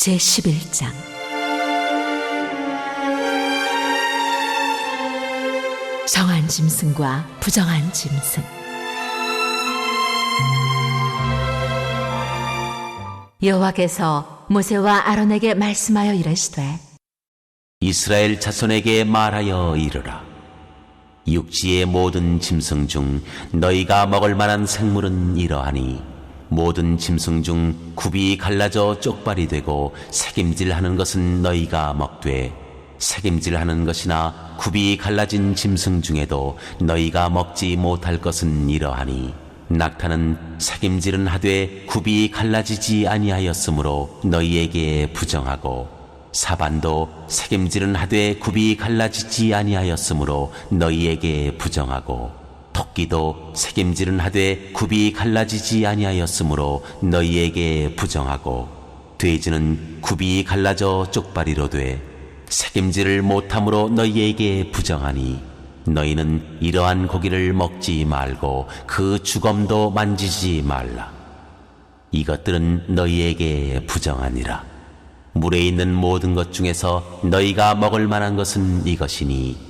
제11장 정한 짐승과 부정한 짐승 여호와께서 모세와 아론에게 말씀하여 이르시되 이스라엘 자손에게 말하여 이르라. 육지의 모든 짐승 중 너희가 먹을 만한 생물은 이러하니 모든 짐승 중 굽이 갈라져 쪽발이 되고 새김질하는 것은 너희가 먹되 새김질하는 것이나 굽이 갈라진 짐승 중에도 너희가 먹지 못할 것은 이러하니 낙타는 새김질은 하되 굽이 갈라지지 아니하였으므로 너희에게 부정하고 사반도 책임질은 하되 굽이 갈라지지 아니하였으므로 너희에게 부정하고 토끼도 책임질은 하되 굽이 갈라지지 아니하였으므로 너희에게 부정하고 돼지는 굽이 갈라져 쪽발이로 돼 책임질을 못함으로 너희에게 부정하니 너희는 이러한 고기를 먹지 말고 그 주검도 만지지 말라. 이것들은 너희에게 부정하니라. 물에 있는 모든 것 중에서 너희가 먹을 만한 것은 이것이니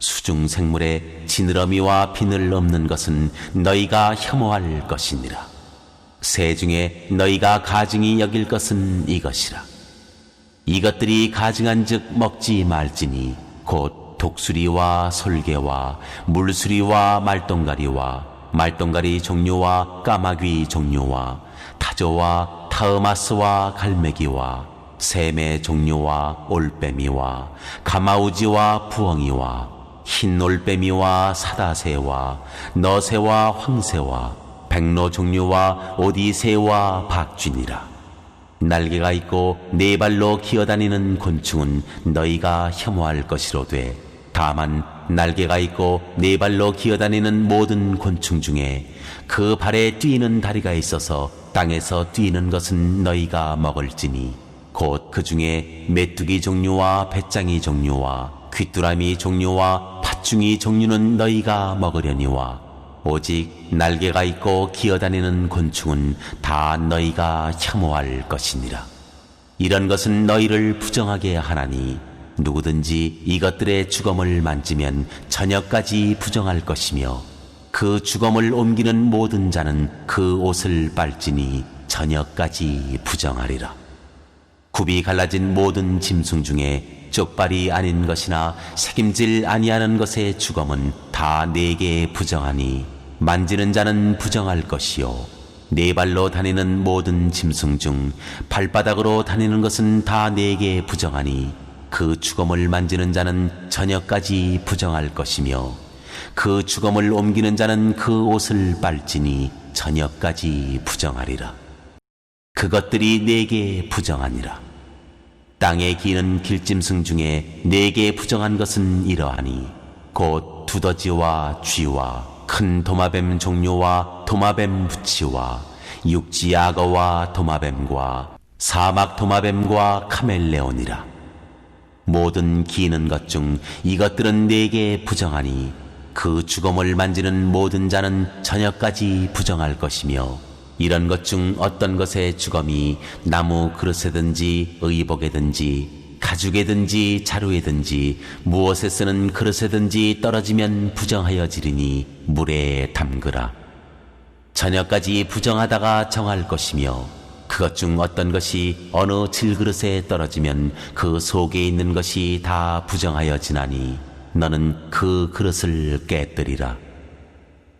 수중 생물에 지느러미와 비늘 없는 것은 너희가 혐오할 것이니라. 새 중에 너희가 가증히 여길 것은 이것이라. 이것들이 가증한 즉 먹지 말지니 곧 독수리와 솔개와 물수리와 말똥가리와 말똥가리 종류와 까마귀 종류와 타조와 타흐마스와 갈매기와 샘의 종류와 올빼미와 가마우지와 부엉이와 흰 올빼미와 사다새와 너새와 황새와 백로 종류와 오디새와 박쥐니라. 날개가 있고 네 발로 기어다니는 곤충은 너희가 혐오할 것이로되 다만 날개가 있고 네 발로 기어다니는 모든 곤충 중에 그 발에 뛰는 다리가 있어서 땅에서 뛰는 것은 너희가 먹을지니 곧 그 중에 메뚜기 종류와 배짱이 종류와 귀뚜라미 종류와 팥 중이 종류는 너희가 먹으려니와 오직 날개가 있고 기어다니는 곤충은 다 너희가 혐오할 것이니라. 이런 것은 너희를 부정하게 하나니 누구든지 이것들의 주검을 만지면 저녁까지 부정할 것이며 그 주검을 옮기는 모든 자는 그 옷을 빨지니 저녁까지 부정하리라. 굽이 갈라진 모든 짐승 중에 쪽발이 아닌 것이나 책임질 아니하는 것의 주검은 다 네게 부정하니 만지는 자는 부정할 것이요 네 발로 다니는 모든 짐승 중 발바닥으로 다니는 것은 다 네게 부정하니 그 주검을 만지는 자는 저녁까지 부정할 것이며 그 주검을 옮기는 자는 그 옷을 빨지니 저녁까지 부정하리라. 그것들이 내게 부정하니라. 땅에 기는 길짐승 중에 내게 부정한 것은 이러하니 곧 두더지와 쥐와 큰 도마뱀 종류와 도마뱀 부치와 육지 악어와 도마뱀과 사막 도마뱀과 카멜레온이라. 모든 기는 것 중 이것들은 내게 부정하니 그 주검을 만지는 모든 자는 저녁까지 부정할 것이며 이런 것 중 어떤 것의 주검이 나무 그릇에든지 의복에든지 가죽에든지 자루에든지 무엇에 쓰는 그릇에든지 떨어지면 부정하여지리니 물에 담그라. 저녁까지 부정하다가 정할 것이며 그것 중 어떤 것이 어느 질그릇에 떨어지면 그 속에 있는 것이 다 부정하여지나니 너는 그 그릇을 깨뜨리라.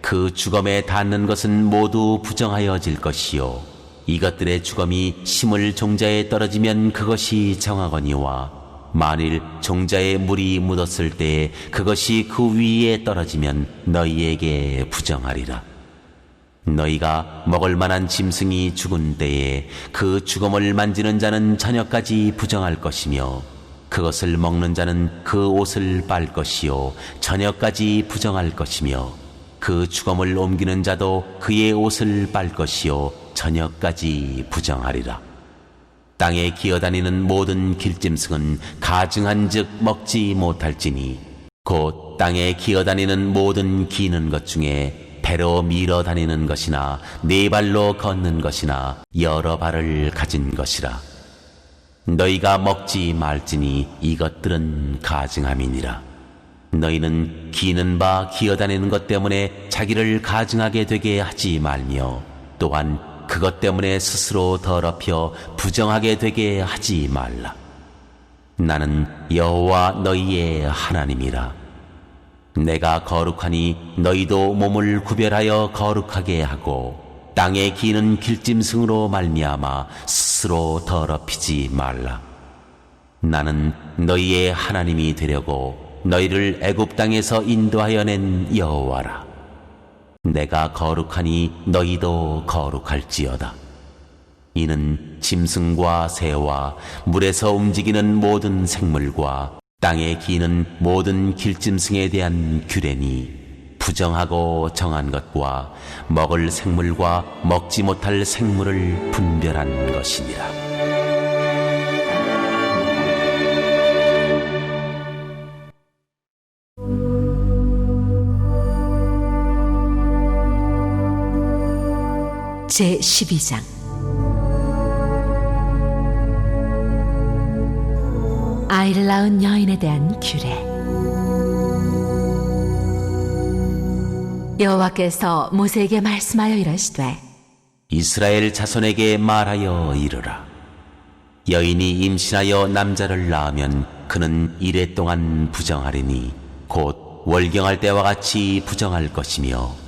그 주검에 닿는 것은 모두 부정하여질 것이요. 이것들의 주검이 심을 종자에 떨어지면 그것이 정하거니와 만일 종자에 물이 묻었을 때에 그것이 그 위에 떨어지면 너희에게 부정하리라. 너희가 먹을 만한 짐승이 죽은 때에 그 죽음을 만지는 자는 저녁까지 부정할 것이며 그것을 먹는 자는 그 옷을 빨 것이요. 저녁까지 부정할 것이며 그 죽음을 옮기는 자도 그의 옷을 빨 것이요 저녁까지 부정하리라. 땅에 기어다니는 모든 길짐승은 가증한즉 먹지 못할지니 곧 땅에 기어다니는 모든 기는 것 중에 배로 밀어 다니는 것이나 네 발로 걷는 것이나 여러 발을 가진 것이라. 너희가 먹지 말지니 이것들은 가증함이니라 너희는 기는 바 기어다니는 것 때문에 자기를 가증하게 되게 하지 말며 또한 그것 때문에 스스로 더럽혀 부정하게 되게 하지 말라 나는 여호와 너희의 하나님이라 내가 거룩하니 너희도 몸을 구별하여 거룩하게 하고 땅에 기는 길짐승으로 말미암아 스스로 더럽히지 말라. 나는 너희의 하나님이 되려고 너희를 애굽 땅에서 인도하여 낸 여호와라. 내가 거룩하니 너희도 거룩할지어다. 이는 짐승과 새와 물에서 움직이는 모든 생물과 땅에 기는 모든 길짐승에 대한 규례니 부정하고 정한 것과 먹을 생물과 먹지 못할 생물을 분별한 것이니라. 제 12장 아이를 낳은 여인에 대한 규례 여호와께서 모세에게 말씀하여 이르시되 이스라엘 자손에게 말하여 이르라. 여인이 임신하여 남자를 낳으면 그는 이래 동안 부정하리니 곧 월경할 때와 같이 부정할 것이며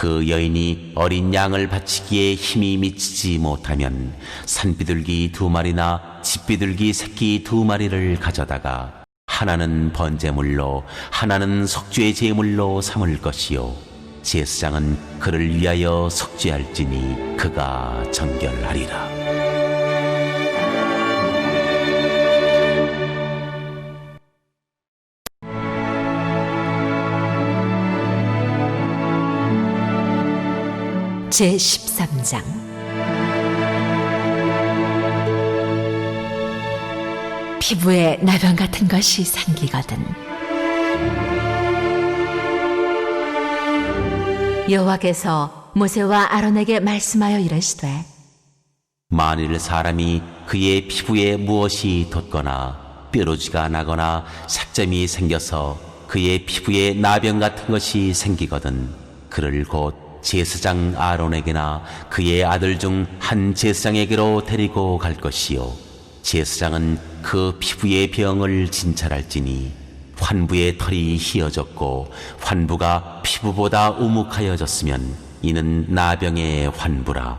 그 여인이 어린 양을 바치기에 힘이 미치지 못하면 산비둘기 두 마리나 집비둘기 새끼 두 마리를 가져다가 하나는 번제물로 하나는 석죄의 제물로 삼을 것이요. 제사장은 그를 위하여 석죄할지니 그가 정결하리라 제 13장. 피부에 나병 같은 것이 생기거든. 여호와께서 모세와 아론에게 말씀하여 이르시되 만일 사람이 그의 피부에 무엇이 돋거나 뾰루지가 나거나 색점이 생겨서 그의 피부에 나병 같은 것이 생기거든 그를 곧 제사장 아론에게나 그의 아들 중 한 제사장에게로 데리고 갈 것이요. 제사장은 그 피부의 병을 진찰할지니 환부의 털이 휘어졌고 환부가 피부보다 우묵하여졌으면 이는 나병의 환부라.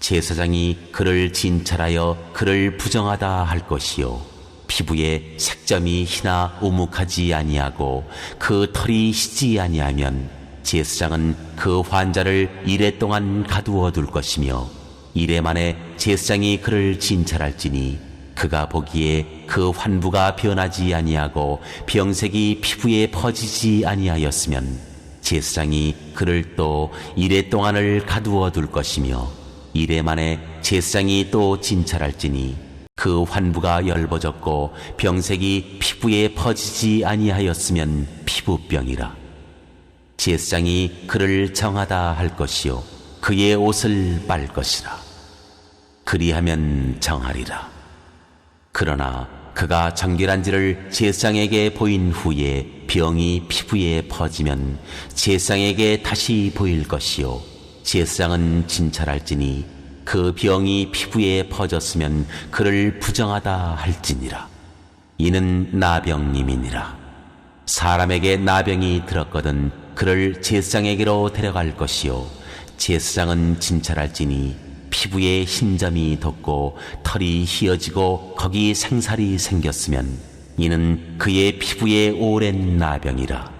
제사장이 그를 진찰하여 그를 부정하다 할 것이요. 피부에 색점이 희나 우묵하지 아니하고 그 털이 희지 아니하면 제사장은 그 환자를 이래 동안 가두어 둘 것이며 이래 만에 제사장이 그를 진찰할지니 그가 보기에 그 환부가 변하지 아니하고 병색이 피부에 퍼지지 아니하였으면 제사장이 그를 또 이래 동안을 가두어 둘 것이며 이래 만에 제사장이 또 진찰할지니 그 환부가 열버졌고 병색이 피부에 퍼지지 아니하였으면 피부병이라 제사장이 그를 정하다 할 것이요. 그의 옷을 빨 것이라. 그리하면 정하리라. 그러나 그가 정결한지를 제사장에게 보인 후에 병이 피부에 퍼지면 제사장에게 다시 보일 것이요. 제사장은 진찰할지니 그 병이 피부에 퍼졌으면 그를 부정하다 할지니라. 이는 나병님이니라 사람에게 나병이 들었거든 그를 제사장에게로 데려갈 것이요. 제사장은 진찰할지니 피부에 흰점이 돋고 털이 휘어지고 거기 생살이 생겼으면 이는 그의 피부에 오랜 나병이라.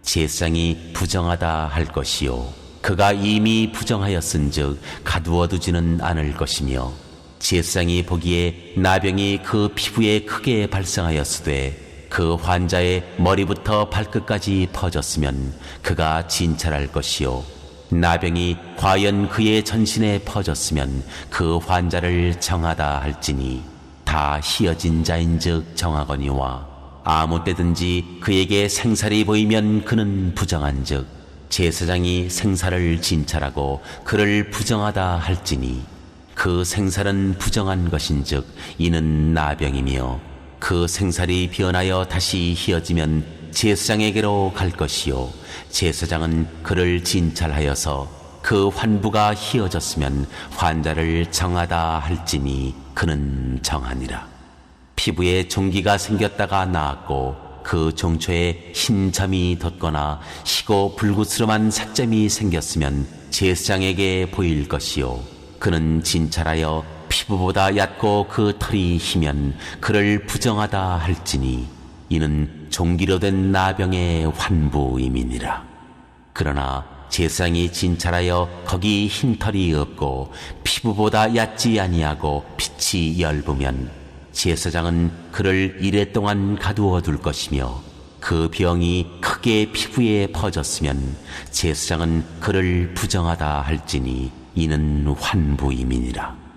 제사장이 부정하다 할 것이요. 그가 이미 부정하였은즉 가두어 두지는 않을 것이며 제사장이 보기에 나병이 그 피부에 크게 발생하였으되 그 환자의 머리부터 발끝까지 퍼졌으면 그가 진찰할 것이요. 나병이 과연 그의 전신에 퍼졌으면 그 환자를 정하다 할지니 다 희어진 자인즉 정하거니와 아무 때든지 그에게 생살이 보이면 그는 부정한즉 제사장이 생살을 진찰하고 그를 부정하다 할지니 그 생살은 부정한 것인즉 이는 나병이며 그 생살이 변하여 다시 희어지면 제사장에게로 갈 것이요. 제사장은 그를 진찰하여서 그 환부가 희어졌으면 환자를 정하다 할지니 그는 정하니라. 피부에 종기가 생겼다가 나았고 그 종초에 흰 점이 돋거나 희고 불구스름한 색점이 생겼으면 제사장에게 보일 것이요. 그는 진찰하여 피부보다 얕고 그 털이 희면 그를 부정하다 할지니 이는 종기로 된 나병의 환부임이니라 그러나 제사장이 진찰하여 거기 흰 털이 없고 피부보다 얕지 아니하고 빛이 엷으면 제사장은 그를 이래 동안 가두어 둘 것이며 그 병이 크게 피부에 퍼졌으면 제사장은 그를 부정하다 할지니 이는 환부임이니라.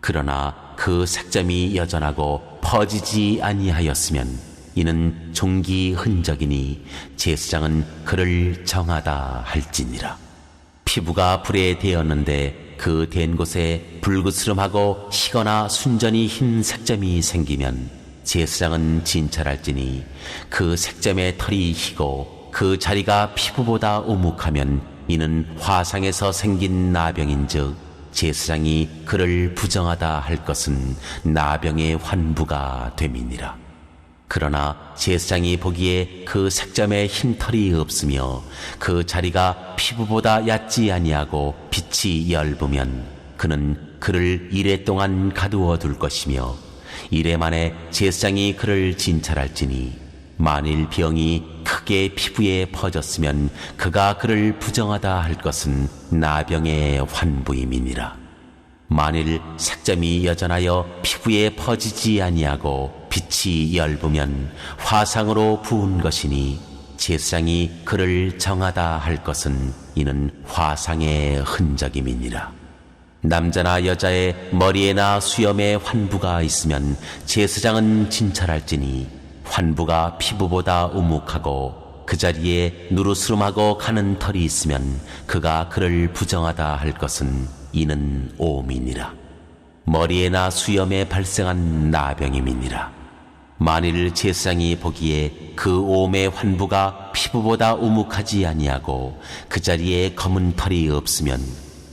그러나 그 색점이 여전하고 퍼지지 아니하였으면 이는 종기 흔적이니 제사장은 그를 정하다 할지니라. 피부가 불에 대었는데 그 된 곳에 불그스름하고 희거나 순전히 흰 색점이 생기면 제사장은 진찰할지니 그 색점의 털이 희고 그 자리가 피부보다 오묵하면 이는 화상에서 생긴 나병인즉 제사장이 그를 부정하다 할 것은 나병의 환부가 됨이니라. 그러나 제사장이 보기에 그 색점에 흰 털이 없으며 그 자리가 피부보다 얕지 아니하고 빛이 엷으면 그는 그를 이래 동안 가두어 둘 것이며 이래 만에 제사장이 그를 진찰할지니 만일 병이 크게 피부에 퍼졌으면 그가 그를 부정하다 할 것은 나병의 환부임이니라. 만일 색점이 여전하여 피부에 퍼지지 아니하고 빛이 엷으면 화상으로 부은 것이니 제사장이 그를 정하다 할 것은 이는 화상의 흔적임이니라. 남자나 여자의 머리에나 수염에 환부가 있으면 제사장은 진찰할지니 환부가 피부보다 우묵하고 그 자리에 누르스름하고 가는 털이 있으면 그가 그를 부정하다 할 것은 이는 오민이라. 머리에나 수염에 발생한 나병임이니라. 만일 제사장이 보기에 그 오음의 환부가 피부보다 우묵하지 아니하고 그 자리에 검은 털이 없으면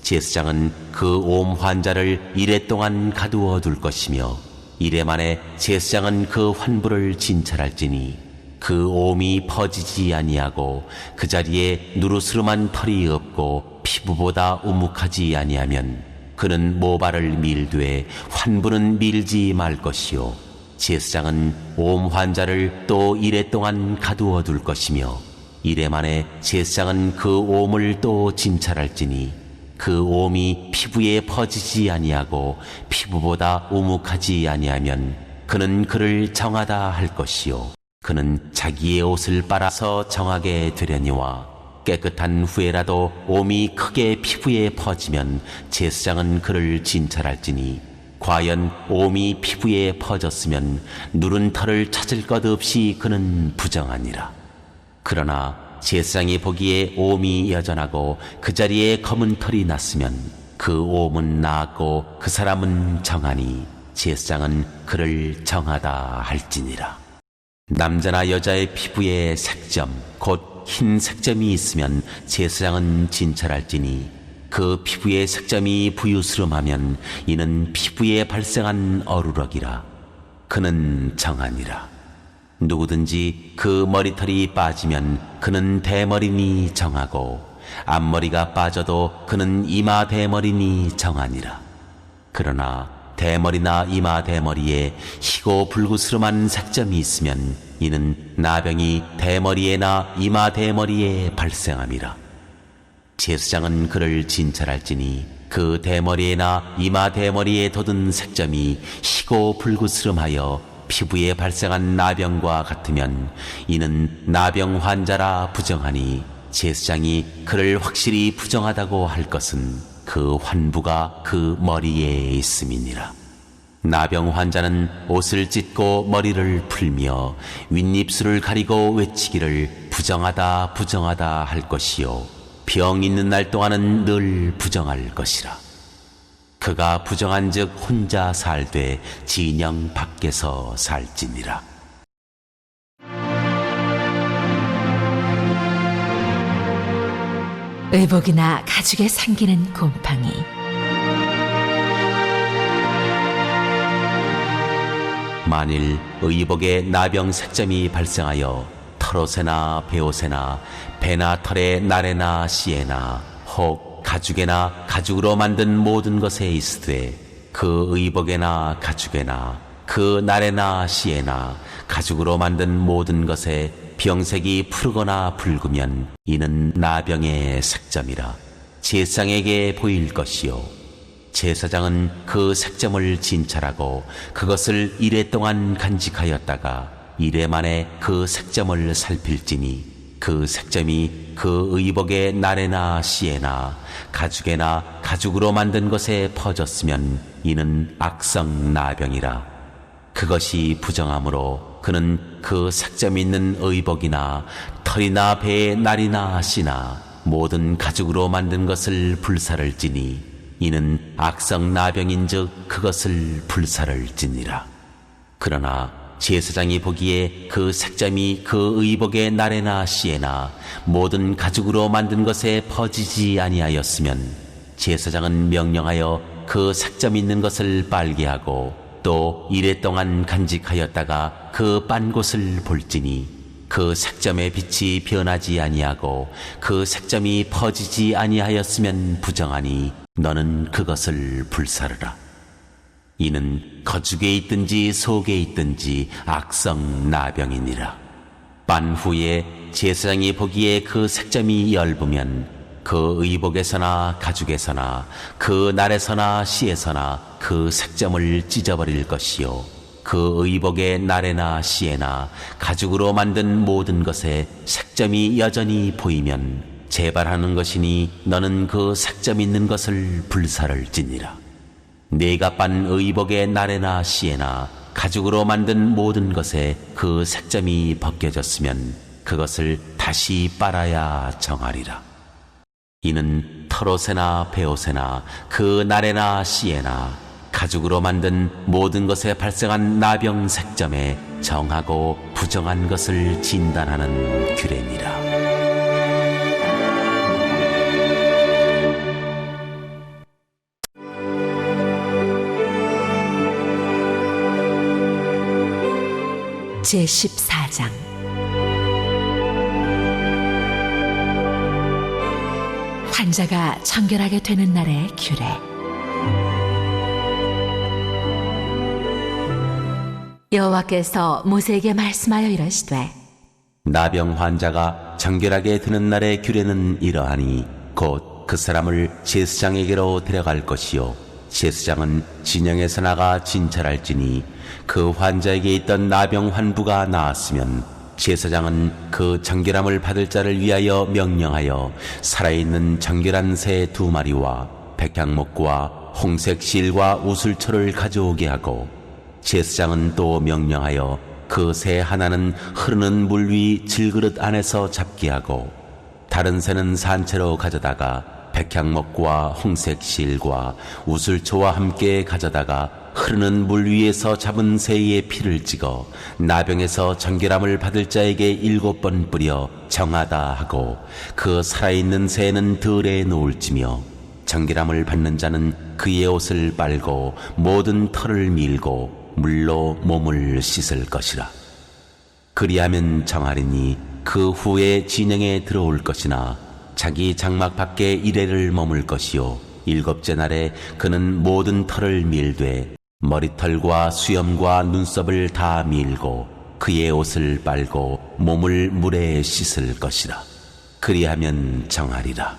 제사장은 그 옴 환자를 이래 동안 가두어 둘 것이며 이래 만에 제사장은 그 환부를 진찰할지니 그 옴이 퍼지지 아니하고 그 자리에 누르스름한 털이 없고 피부보다 우묵하지 아니하면 그는 모발을 밀되 환부는 밀지 말 것이요. 제사장은 옴 환자를 또 이래 동안 가두어 둘 것이며 이래 만에 제사장은 그 옴을 또 진찰할지니 그 옴이 피부에 퍼지지 아니하고 피부보다 오묵하지 아니하면 그는 그를 정하다 할 것이요 그는 자기의 옷을 빨아서 정하게 되려니와 깨끗한 후에라도 옴이 크게 피부에 퍼지면 제사장은 그를 진찰할지니 과연 옴이 피부에 퍼졌으면 누른 털을 찾을 것 없이 그는 부정하니라. 그러나 제사장이 보기에 옴이 여전하고 그 자리에 검은 털이 났으면 그 옴은 나았고 그 사람은 정하니 제사장은 그를 정하다 할지니라. 남자나 여자의 피부에 색점, 곧 흰 색점이 있으면 제사장은 진찰할지니 그 피부의 색점이 부유스름하면 이는 피부에 발생한 어루럭이라. 그는 정하니라. 누구든지 그 머리털이 빠지면 그는 대머리니 정하고 앞머리가 빠져도 그는 이마 대머리니 정하니라. 그러나 대머리나 이마 대머리에 희고 불구스름한 색점이 있으면 이는 나병이 대머리에나 이마 대머리에 발생함이라. 제사장은 그를 진찰할지니 그 대머리에나 이마 대머리에 돋은 색점이 희고 불구스름하여 피부에 발생한 나병과 같으면 이는 나병 환자라 부정하니 제사장이 그를 확실히 부정하다고 할 것은 그 환부가 그 머리에 있음이니라. 나병 환자는 옷을 찢고 머리를 풀며 윗입술을 가리고 외치기를 부정하다 부정하다 할 것이요 병 있는 날 동안은 늘 부정할 것이라. 그가 부정한즉 혼자 살되 진영 밖에서 살지니라. 의복이나 가죽에 상기는 곰팡이 만일 의복에 나병 색점이 발생하여 털옷에나 베옷에나 배나 털에 날에나 씨에나 혹 가죽에나 가죽으로 만든 모든 것에 있으되 그 의복에나 가죽에나 그 날에나 씨에나 가죽으로 만든 모든 것에 병색이 푸르거나 붉으면 이는 나병의 색점이라. 제상에게 보일 것이요. 제사장은 그 색점을 진찰하고 그것을 이래 동안 간직하였다가 이래 만에 그 색점을 살필지니 그 색점이 그 의복의 날에나 씨에나 가죽에나 가죽으로 만든 것에 퍼졌으면 이는 악성 나병이라 그것이 부정함으로 그는 그 색점 있는 의복이나 털이나 배의 날이나 씨나 모든 가죽으로 만든 것을 불사를 지니 이는 악성 나병인즉 그것을 불사를 지니라. 그러나 제사장이 보기에 그 색점이 그 의복의 날에나 씨에나 모든 가죽으로 만든 것에 퍼지지 아니하였으면 제사장은 명령하여 그 색점 있는 것을 빨게 하고 또 이래 동안 간직하였다가 그 빤 곳을 볼지니 그 색점의 빛이 변하지 아니하고 그 색점이 퍼지지 아니하였으면 부정하니 너는 그것을 불사르라. 이는 거죽에 있든지 속에 있든지 악성 나병이니라. 빤 후에 제사장이 보기에 그 색점이 엷으면 그 의복에서나 가죽에서나 그 날에서나 씨에서나 그 색점을 찢어버릴 것이요. 그 의복의 날에나 씨에나 가죽으로 만든 모든 것에 색점이 여전히 보이면 재발하는 것이니 너는 그 색점 있는 것을 불사를 지니라. 네가 빤 의복의 날에나 씨에나 가죽으로 만든 모든 것에 그 색점이 벗겨졌으면 그것을 다시 빨아야 정하리라. 이는 털옷에나 베옷에나 그 날에나 씨에나 가죽으로 만든 모든 것에 발생한 나병 색점에 정하고 부정한 것을 진단하는 규례니라. 제14장. 환자가 청결하게 되는 날의 규례. 여호와께서 모세에게 말씀하여 이르시되 나병 환자가 청결하게 되는 날의 규례는 이러하니 곧 그 사람을 제사장에게로 데려갈 것이요. 제사장은 진영에서 나가 진찰할지니 그 환자에게 있던 나병 환부가 나았으면 제사장은 그 정결함을 받을 자를 위하여 명령하여 살아있는 정결한 새 두 마리와 백향목과 홍색 실과 우슬초를 가져오게 하고 제사장은 또 명령하여 그 새 하나는 흐르는 물 위 질그릇 안에서 잡게 하고 다른 새는 산채로 가져다가 백향목과 홍색 실과 우슬초와 함께 가져다가 흐르는 물 위에서 잡은 새의 피를 찍어 나병에서 정결함을 받을 자에게 일곱 번 뿌려 정하다 하고 그 살아있는 새는 들에 놓을지며 정결함을 받는 자는 그의 옷을 빨고 모든 털을 밀고 물로 몸을 씻을 것이라. 그리하면 정하리니 그 후에 진영에 들어올 것이나 자기 장막 밖에 이래를 머물 것이요 일곱째 날에 그는 모든 털을 밀되 머리털과 수염과 눈썹을 다 밀고 그의 옷을 빨고 몸을 물에 씻을 것이라. 그리하면 정하리라.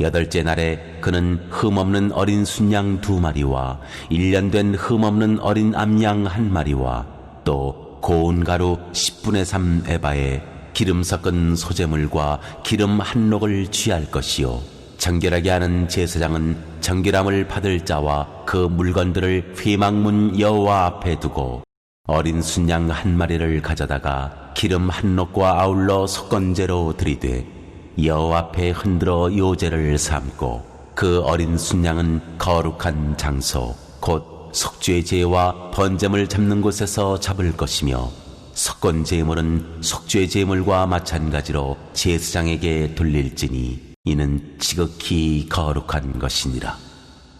여덟째 날에 그는 흠없는 어린 순양 두 마리와 일년 된 흠없는 어린 암양 한 마리와 또 고운 가루 10분의 3 에바에 기름 섞은 소재물과 기름 한 록을 취할 것이요. 정결하게 하는 제사장은 정결함을 받을 자와 그 물건들을 회막문 여호와 앞에 두고 어린 순양 한 마리를 가져다가 기름 한 록과 아울러 속건제로 들이되 여호와 앞에 흔들어 요제를 삼고 그 어린 순양은 거룩한 장소 곧 속죄 제와 번제물 잡는 곳에서 잡을 것이며 석건 제물은 속죄 제물과 마찬가지로 제사장에게 돌릴지니 이는 지극히 거룩한 것이니라.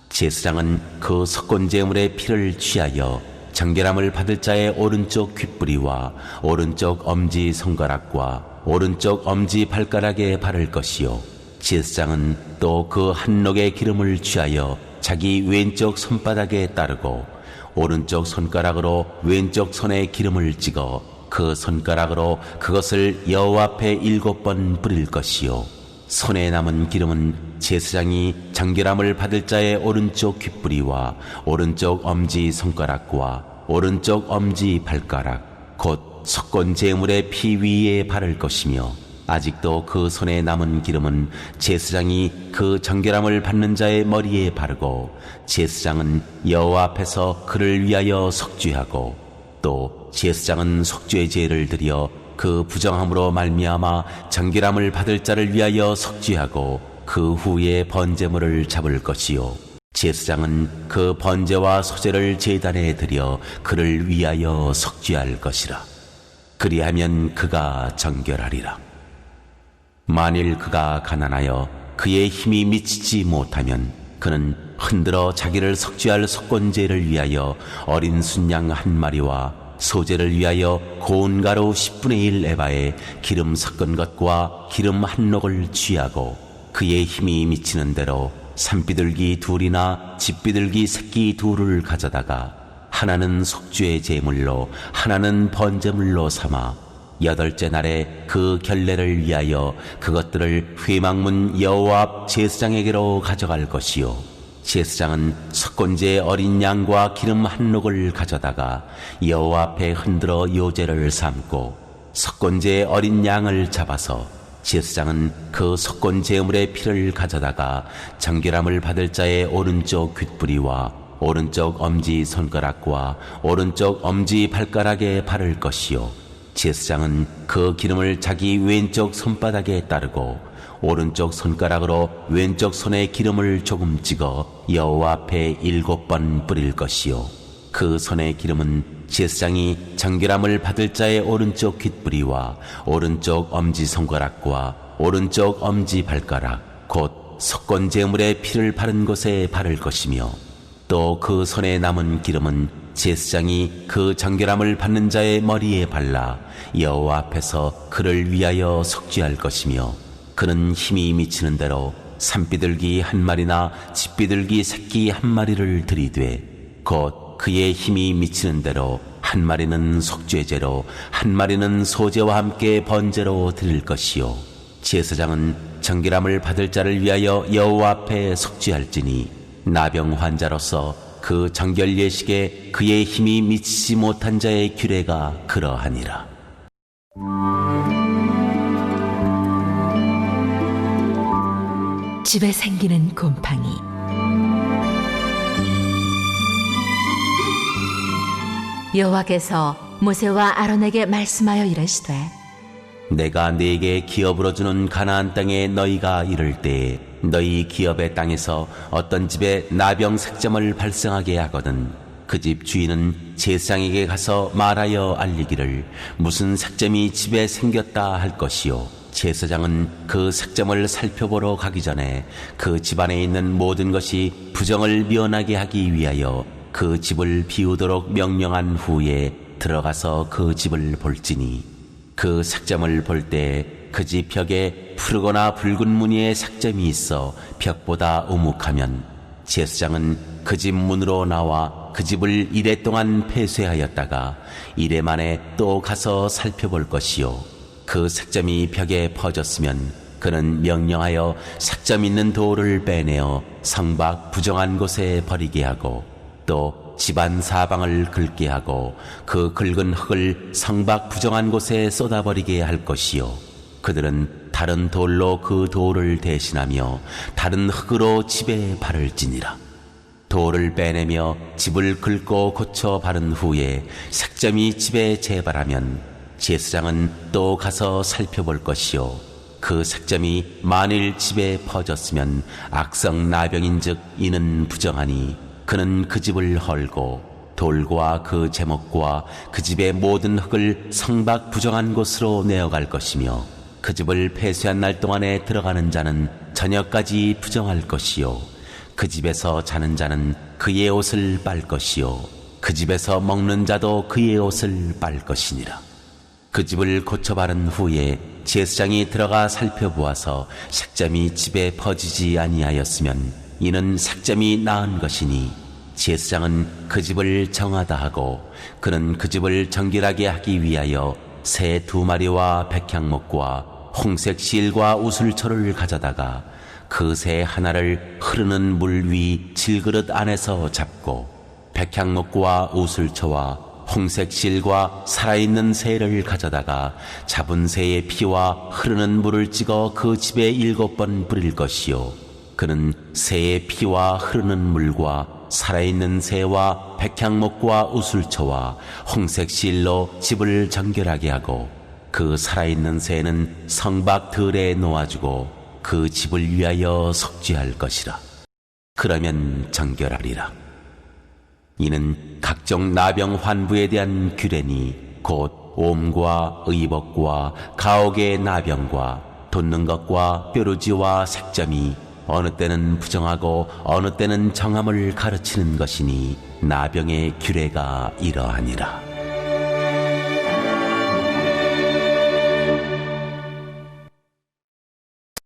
제사장은 그 석건 제물의 피를 취하여 정결함을 받을 자의 오른쪽 귓부리와 오른쪽 엄지 손가락과 오른쪽 엄지 발가락에 바를 것이요. 제사장은 또 그 한 녹의 기름을 취하여 자기 왼쪽 손바닥에 따르고 오른쪽 손가락으로 왼쪽 손에 기름을 찍어 그 손가락으로 그것을 여호와 앞에 일곱 번 뿌릴 것이요. 손에 남은 기름은 제사장이 정결함을 받을 자의 오른쪽 귓부리와 오른쪽 엄지 손가락과 오른쪽 엄지 발가락 곧 석권 제물의 피 위에 바를 것이며 아직도 그 손에 남은 기름은 제사장이 그 정결함을 받는 자의 머리에 바르고 제사장은 여호와 앞에서 그를 위하여 속죄하고 또 제사장은 속죄 제를 드려 그 부정함으로 말미암아 정결함을 받을 자를 위하여 속죄하고 그 후에 번제물을 잡을 것이요. 제사장은 그 번제와 소제를 제단에 드려 그를 위하여 속죄할 것이라. 그리하면 그가 정결하리라 만일 그가 가난하여 그의 힘이 미치지 못하면 그는 흔들어 자기를 속죄할 속건제를 위하여 어린 순양 한 마리와 소제를 위하여 고운 가루 10분의 1 에바에 기름 섞은 것과 기름 한 녹을 취하고 그의 힘이 미치는 대로 산비둘기 둘이나 집비둘기 새끼 둘을 가져다가 하나는 속죄의 제물로 하나는 번제물로 삼아 여덟째 날에 그 결례를 위하여 그것들을 회막문 여호와 앞 제사장에게로 가져갈 것이요. 제사장은 석곤제의 어린 양과 기름 한 녹을 가져다가 여호와 앞에 흔들어 요제를 삼고 석곤제의 어린 양을 잡아서 제사장은 그 석곤 제물의 피를 가져다가 정결함을 받을 자의 오른쪽 귓부리와 오른쪽 엄지 손가락과 오른쪽 엄지 발가락에 바를 것이요 제사장은 그 기름을 자기 왼쪽 손바닥에 따르고 오른쪽 손가락으로 왼쪽 손에 기름을 조금 찍어 여호와 앞에 일곱 번 뿌릴 것이요. 그 손의 기름은 제사장이 정결함을 받을 자의 오른쪽 귓부리와 오른쪽 엄지 손가락과 오른쪽 엄지 발가락 곧 석권 제물의 피를 바른 곳에 바를 것이며 또 그 손에 남은 기름은 제사장이 그 정결함을 받는 자의 머리에 발라 여호와 앞에서 그를 위하여 속죄할 것이며 그는 힘이 미치는 대로 산비둘기 한 마리나 집비둘기 새끼 한 마리를 들이되 곧 그의 힘이 미치는 대로 한 마리는 속죄제로 한 마리는 소제와 함께 번제로 드릴 것이요. 제사장은 정결함을 받을 자를 위하여 여호와 앞에 속죄할지니 나병 환자로서 그 정결 예식에 그의 힘이 미치지 못한 자의 규례가 그러하니라. 집에 생기는 곰팡이. 여호와께서 모세와 아론에게 말씀하여 이르시되 내가 네게 기업으로 주는 가나안 땅에 너희가 이를 때에 너희 기업의 땅에서 어떤 집에 나병 색점을 발생하게 하거든. 그 집 주인은 제사장에게 가서 말하여 알리기를 무슨 색점이 집에 생겼다 할 것이요. 제사장은 그 색점을 살펴보러 가기 전에 그 집안에 있는 모든 것이 부정을 미연하게 하기 위하여 그 집을 비우도록 명령한 후에 들어가서 그 집을 볼지니 그 색점을 볼 때 그 집 벽에 푸르거나 붉은 무늬의 색점이 있어 벽보다 우묵하면 제사장은 그 집 문으로 나와 그 집을 이래 동안 폐쇄하였다가 이래 만에 또 가서 살펴볼 것이요. 그 색점이 벽에 퍼졌으면 그는 명령하여 색점 있는 돌을 빼내어 성박 부정한 곳에 버리게 하고 또 집안 사방을 긁게 하고 그 긁은 흙을 성박 부정한 곳에 쏟아버리게 할 것이요. 그들은 다른 돌로 그 돌을 대신하며 다른 흙으로 집에 바를지니라. 돌을 빼내며 집을 긁고 고쳐 바른 후에 색점이 집에 재발하면 제사장은 또 가서 살펴볼 것이요. 그 색점이 만일 집에 퍼졌으면 악성 나병인즉 이는 부정하니 그는 그 집을 헐고 돌과 그 제목과 그 집의 모든 흙을 성박 부정한 곳으로 내어갈 것이며 그 집을 폐쇄한 날 동안에 들어가는 자는 저녁까지 부정할 것이요. 그 집에서 자는 자는 그의 옷을 빨 것이요. 그 집에서 먹는 자도 그의 옷을 빨 것이니라. 그 집을 고쳐 바른 후에 제사장이 들어가 살펴보아서 색점이 집에 퍼지지 아니하였으면 이는 색점이 나은 것이니 제사장은 그 집을 정하다 하고 그는 그 집을 정결하게 하기 위하여 새 두 마리와 백향목과 홍색 실과 우슬초를 가져다가 그 새 하나를 흐르는 물 위 질그릇 안에서 잡고 백향목과 우슬초와 홍색 실과 살아있는 새를 가져다가 잡은 새의 피와 흐르는 물을 찍어 그 집에 일곱 번 뿌릴 것이요 그는 새의 피와 흐르는 물과 살아있는 새와 백향목과 우슬초와 홍색 실로 집을 정결하게 하고 그 살아있는 새는 성박 들에 놓아주고 그 집을 위하여 속죄할 것이라. 그러면 정결하리라. 이는 각종 나병 환부에 대한 규례니 곧 옴과 의복과 가옥의 나병과 돋는 것과 뾰루지와 색점이 어느 때는 부정하고 어느 때는 정함을 가르치는 것이니 나병의 규례가 이러하니라.